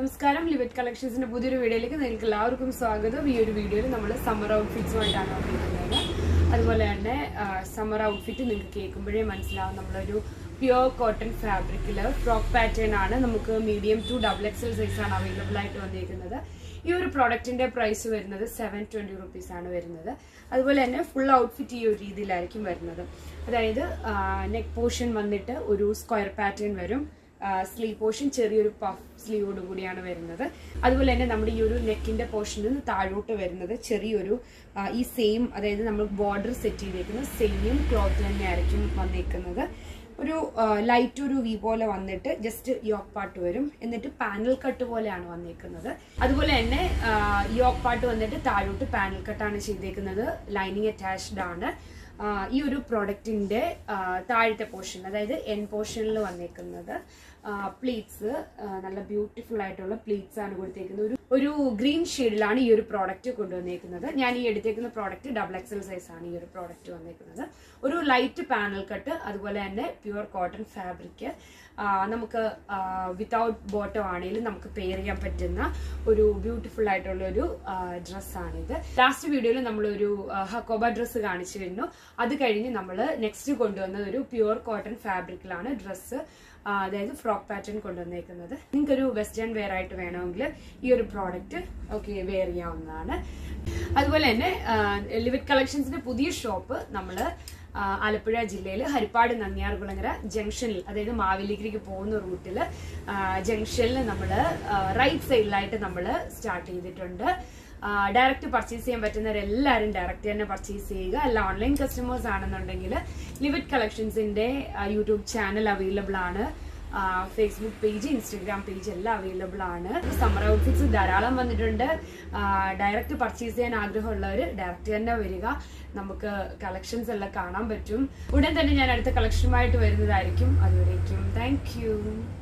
നമസ്കാരം ലിവിറ്റ് കളക്ഷൻസിന്റെ പുതിയൊരു വീഡിയോയിലേക്ക് നിങ്ങൾക്ക് എല്ലാവർക്കും സ്വാഗതം. ഈ ഒരു വീഡിയോയിൽ നമ്മൾ സമ്മർ ഔട്ട്ഫിറ്റ്സുമായിട്ടാണ് വന്നിരിക്കുന്നത്. അതുപോലെ തന്നെ സമ്മർ ഔട്ട്ഫിറ്റ് നിങ്ങൾക്ക് കേൾക്കുമ്പോഴേ മനസ്സിലാവും. നമ്മളൊരു പ്യുവർ കോട്ടൺ ഫാബ്രിക്കിൽ ഫ്രോക്ക് പാറ്റേൺ ആണ് നമുക്ക് മീഡിയം ടു ഡബിൾ എക്സൽ ആണ് അവൈലബിൾ ആയിട്ട് വന്നിരിക്കുന്നത്. ഈ ഒരു പ്രോഡക്റ്റിന്റെ പ്രൈസ് വരുന്നത് സെവൻ ട്വന്റി റുപ്പീസ് ആണ് വരുന്നത്. അതുപോലെ തന്നെ ഫുൾ ഔട്ട്ഫിറ്റ് ഈ ഒരു രീതിയിലായിരിക്കും വരുന്നത്. അതായത് നെക്ക് പോർഷൻ വന്നിട്ട് ഒരു സ്ക്വയർ പാറ്റേൺ വരും. സ്ലീവ് പോർഷൻ ചെറിയൊരു പഫ് സ്ലീവോട് കൂടിയാണ് വരുന്നത്. അതുപോലെ തന്നെ നമ്മുടെ ഈ ഒരു നെക്കിന്റെ പോർഷനിൽ നിന്ന് താഴോട്ട് വരുന്നത് ചെറിയൊരു ഈ സെയിം അതായത് നമ്മൾ ബോർഡർ സെറ്റ് ചെയ്തേക്കുന്ന സെയിം ക്ലോത്ത് തന്നെ ആയിരിക്കും വന്നേക്കുന്നത്. ഒരു ലൈറ്റ് ഒരു വി പോലെ വന്നിട്ട് ജസ്റ്റ് യോക്ക് പാട്ട് വരും. എന്നിട്ട് പാനൽ കട്ട് പോലെയാണ് വന്നേക്കുന്നത്. അതുപോലെ തന്നെ യോക്ക് പാട്ട് വന്നിട്ട് താഴോട്ട് പാനൽ കട്ടാണ് ചെയ്തേക്കുന്നത്. ലൈനിങ് അറ്റാച്ച്ഡ് ആണ്. ഈ ഒരു പ്രോഡക്റ്റിന്റെ താഴത്തെ പോർഷൻ അതായത് എൻ പോർഷനിൽ വന്നേക്കുന്നത്. പ്ലീറ്റ്സ് നല്ല ബ്യൂട്ടിഫുൾ ആയിട്ടുള്ള പ്ലീറ്റ്സ് ആണ് കൊടുത്തേക്കുന്നത്. ഒരു ഒരു ഗ്രീൻ ഷെയ്ഡിലാണ് ഈ ഒരു പ്രോഡക്റ്റ് കൊണ്ടുവന്നേക്കുന്നത്. ഞാൻ ഈ എടുത്തേക്കുന്ന പ്രോഡക്റ്റ് ഡബിൾ എക്സൽ സൈസ് ആണ് ഈ ഒരു പ്രോഡക്റ്റ് വന്നേക്കുന്നത്. ഒരു ലൈറ്റ് പാനൽ കട്ട് അതുപോലെ തന്നെ പ്യുവർ കോട്ടൺ ഫാബ്രിക് നമുക്ക് വിത്തൗട്ട് ബോട്ടം ആണെങ്കിലും നമുക്ക് പെയർ ചെയ്യാൻ പറ്റുന്ന ഒരു ബ്യൂട്ടിഫുൾ ആയിട്ടുള്ള ഒരു ഡ്രസ്സാണിത് ലാസ്റ്റ് വീഡിയോയിൽ നമ്മളൊരു ഹക്കോബ ഡ്രസ്സ് കാണിച്ചിരുന്നു അത് കഴിഞ്ഞ് നമ്മൾ നെക്സ്റ്റ് കൊണ്ടുവന്നത് ഒരു പ്യുവർ കോട്ടൺ ഫാബ്രിക്കിലാണ് ഡ്രസ്സ് അതായത് ഫ്രോക്ക് പാറ്റേൺ കൊണ്ടുവന്നേക്കുന്നത്. നിങ്ങൾക്കൊരു വെസ്റ്റേൺ വെയർ ആയിട്ട് വേണമെങ്കിൽ ഈ ഒരു പ്രോഡക്റ്റ് ഓക്കെ വെയർ ചെയ്യാവുന്നതാണ്. അതുപോലെ തന്നെ ലിവിറ്റ് കളക്ഷൻസിന്റെ പുതിയ ഷോപ്പ് നമ്മൾ ആലപ്പുഴ ജില്ലയിൽ ഹരിപ്പാട് നങ്ങിയാർകുളങ്ങര ജംഗ്ഷനിൽ അതായത് മാവേലിക്കരയ്ക്ക് പോകുന്ന റൂട്ടിൽ ജംഗ്ഷനിൽ നമ്മൾ റൈറ്റ് സൈഡിലായിട്ട് നമ്മൾ സ്റ്റാർട്ട് ചെയ്തിട്ടുണ്ട്. ഡയറക്റ്റ് പർച്ചേസ് ചെയ്യാൻ പറ്റുന്നവരെല്ലാവരും ഡയറക്റ്റ് തന്നെ പർച്ചേസ് ചെയ്യുക. അല്ല ഓൺലൈൻ കസ്റ്റമേഴ്സ് ആണെന്നുണ്ടെങ്കിൽ ലിവിറ്റ് കളക്ഷൻസിന്റെ യൂട്യൂബ് ചാനൽ അവൈലബിൾ ആണ്. ഫേസ്ബുക്ക് പേജ് ഇൻസ്റ്റഗ്രാം പേജ് എല്ലാം അവൈലബിൾ ആണ്. സമ്മർ ഔട്ട്ഫിറ്റ്സ് ധാരാളം വന്നിട്ടുണ്ട്. ഡയറക്റ്റ് പർച്ചേസ് ചെയ്യാൻ ആഗ്രഹമുള്ളവർ ഡയറക്റ്റ് തന്നെ വരിക. നമുക്ക് കളക്ഷൻസ് എല്ലാം കാണാൻ പറ്റും. ഉടൻ തന്നെ ഞാൻ അടുത്ത കളക്ഷനുമായിട്ട് വരുന്നതായിരിക്കും. അതുവരേക്കും. താങ്ക്